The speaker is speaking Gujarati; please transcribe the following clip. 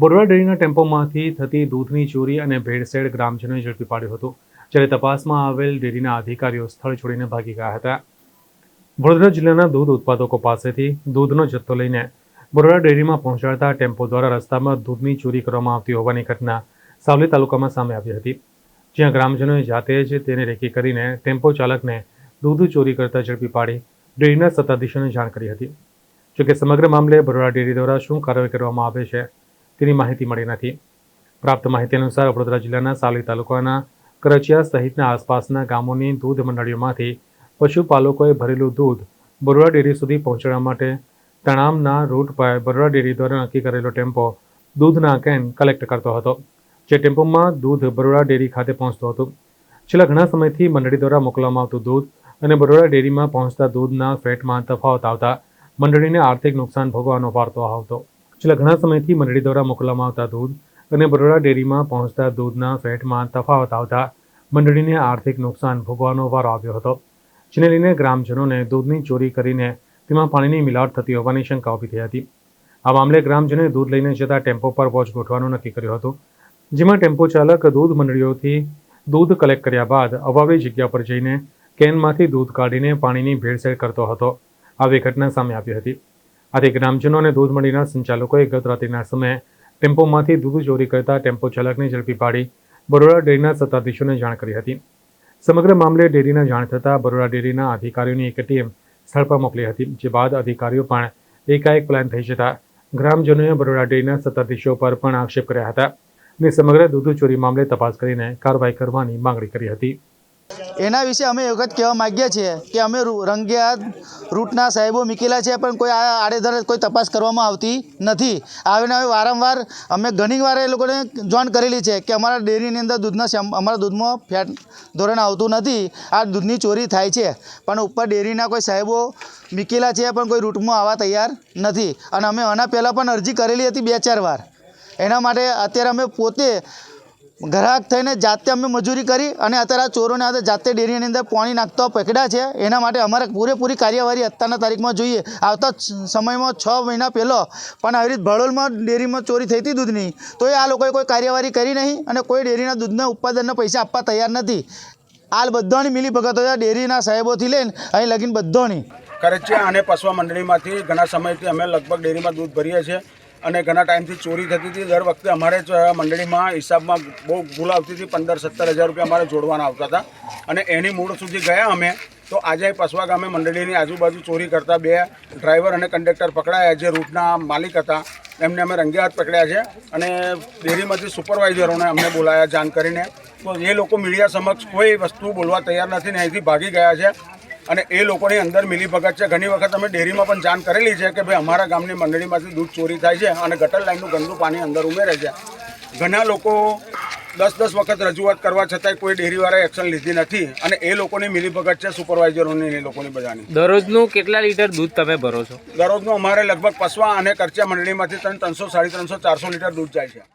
બોરવા ડેરીના ટેમ્પોમાંથી થતી દૂધની ચોરી અને ભેળસેળ ગ્રામજનોએ ઝડપી પાડ્યું હતું, જ્યારે તપાસમાં આવેલ ડેરીના અધિકારીઓ સ્થળ છોડીને ભાગી ગયા હતા. વડોદરા જિલ્લાના દૂધ ઉત્પાદકો પાસેથી દૂધનો જથ્થો લઈને બોરવા ડેરીમાં પહોંચાડતા ટેમ્પો દ્વારા રસ્તામાં દૂધની ચોરી કરવામાં આવતી હોવાની ઘટના સાવલી તાલુકામાં સામે આવી હતી, જ્યાં ગ્રામજનોએ જાતે જ તેને રેકી કરીને ટેમ્પો ચાલકને દૂધ ચોરી કરતા ઝડપી પાડી ડેરીના સત્તાધીશોને જાણ કરી હતી. જોકે સમગ્ર મામલે બરોડા ડેરી દ્વારા શું કાર્યવાહી કરવામાં આવે છે તેની માહિતી મળી નથી. પ્રાપ્ત માહિતી અનુસાર વડોદરા જિલ્લાના સાલી તાલુકાના કરચિયા સહિતના આસપાસના ગામોની દૂધ મંડળીઓમાંથી પશુપાલકોએ ભરેલું દૂધ બરોડા ડેરી સુધી પહોંચાડવા માટે તણામના રૂટ પર બરોડા ડેરી દ્વારા નક્કી કરેલો ટેમ્પો દૂધના કેન કલેક્ટ કરતો હતો, જે ટેમ્પોમાં દૂધ બરોડા ડેરી ખાતે પહોંચતું હતું. છેલ્લા ઘણા સમયથી મંડળી દ્વારા મોકલવામાં આવતું દૂધ અને બરોડા ડેરીમાં પહોંચતા દૂધના ફેટમાં તફાવત આવતા મંડળીને આર્થિક નુકસાન ભોગવવાનો વાર્તો આવતો. છેલ્લા ઘણા સમયથી મંડળી દ્વારા મોકલવામાં આવતા દૂધ અને બરોડા ડેરીમાં પહોંચતા દૂધના ફેટમાં તફાવત આવતા મંડળીને આર્થિક નુકસાન ભોગવવાનો વારો આવ્યો હતો, જેને લઈને ગ્રામજનોને દૂધની ચોરી કરીને તેમાં પાણીની મિલાવટ થતી હોવાની શંકા ઊભી થઈ હતી. આ મામલે ગ્રામજનોએ દૂધ લઈને જતા ટેમ્પો પર વોચ ગોઠવાનું નક્કી કર્યું હતું, જેમાં ટેમ્પો ચાલક દૂધ મંડળીઓથી દૂધ કલેક્ટ કર્યા બાદ અવાવી જગ્યા પર જઈને કેનમાંથી દૂધ કાઢીને પાણીની ભેળસેળ કરતો હતો. આવી ઘટના સામે આવી હતી. આથી ગ્રામજનો અને દૂધ મંડીના સંચાલકોએ ગત રાત્રિના સમયે ટેમ્પોમાંથી દૂધ ચોરી કરતા ટેમ્પો ચાલકને ઝડપી પાડી બરોડા ડેરીના સત્તાધીશોને જાણ કરી હતી. સમગ્ર મામલે ડેરીના જાણ થતાં બરોડા ડેરીના અધિકારીઓની એક ટીમ સ્થળ પર મોકલી હતી, જે બાદ અધિકારીઓ પણ એકાએક પ્લાન થઈ જતા ગ્રામજનોએ બરોડા ડેરીના સત્તાધીશો પર પણ આક્ષેપ કર્યા હતા અને સમગ્ર દૂધ ચોરી મામલે તપાસ કરીને કાર્યવાહી કરવાની માંગણી કરી હતી. એના વિશે અમે એ વખત કહેવા માગીએ છીએ કે અમે રંગે હાથ રૂટના સાહેબો મૂકેલા છે, પણ કોઈ આ આડેધડ કોઈ તપાસ કરવામાં આવતી નથી. આવીને હવે વારંવાર અમે ઘણી વાર એ લોકોને જોઈન કરેલી છે કે અમારા ડેરીની અંદર દૂધના અમારા દૂધમાં ફેટ ધોરણ આવતું નથી. આ દૂધની ચોરી થાય છે, પણ ઉપર ડેરીના કોઈ સાહેબો મૂકેલા છે, પણ કોઈ રૂટમાં આવવા તૈયાર નથી. અને અમે આના પહેલાં પણ અરજી કરેલી હતી બે ચાર વાર. એના માટે અત્યારે અમે પોતે ગ્રાહક થઈને જાતે અમે મજૂરી કરી અને અત્યારે આ ચોરોને આજે જાતે ડેરીની અંદર પાણી નાખતા પકડ્યા છે. એના માટે અમારે પૂરેપૂરી કાર્યવાહી અત્યારના તારીખમાં જોઈએ. આવતા સમયમાં છ મહિના પહેલો, પણ આવી રીતે ભડોલમાં ડેરીમાં ચોરી થઈ હતી દૂધની, તો એ આ લોકોએ કોઈ કાર્યવાહી કરી નહીં અને કોઈ ડેરીના દૂધના ઉત્પાદનના પૈસા આપવા તૈયાર નથી. હાલ બધાની મિલી ભગતો છે ડેરીના સાહેબોથી લઈને અહીં લગીને બધાની. કરચિયા અને પશુ મંડળીમાંથી ઘણા સમયથી અમે લગભગ ડેરીમાં દૂધ ભરીએ છીએ. અને ઘણા ટાઈમથી ચોરી થતી હતી. દર વખતે અમારે મંડળીમાં હિસાબમાં બહુ ભૂલ આવતી હતી. પંદર, સત્તર હજાર રૂપિયા અમારે જોડવાના આવતા હતા. અને એની મૂળ સુધી ગયા અમે, તો આજે પસવા ગામે મંડળીની આજુબાજુ ચોરી કરતા બે ડ્રાઈવર અને કંડક્ટર પકડાયા જે રૂટના માલિક હતા. એમને અમે રંગે હાથ પકડ્યા છે અને ડેરીમાંથી સુપરવાઇઝરોને અમને બોલાયા જાણ કરીને. તો એ લોકો મીડિયા સમક્ષ કોઈ વસ્તુ બોલવા તૈયાર નથી ને અહીંથી ભાગી ગયા છે. અને એ લોકોની અંદર મિલીભગત છે. ઘણી વખત અમે ડેરીમાં પણ જાણ કરેલી છે કે ભાઈ અમારા ગામની મંડળીમાંથી દૂધ ચોરી થાય છે અને ગટર લાઇનનું ગંદુ પાણી અંદર ઉમેરે છે. ઘણા લોકો દસ દસ વખત રજૂઆત કરવા છતાંય કોઈ ડેરીવાળાએ એક્શન લીધી નથી અને એ લોકોની મિલીભગત છે સુપરવાઇઝરોની એ લોકોની બધાની. દરરોજનું કેટલા લીટર દૂધ તમે ભરો છો? દરરોજનું અમારે લગભગ પસવા અને કરચા મંડળીમાંથી ત્રણ ત્રણસો સાડી ત્રણસો ચારસો લીટર દૂધ જાય છે.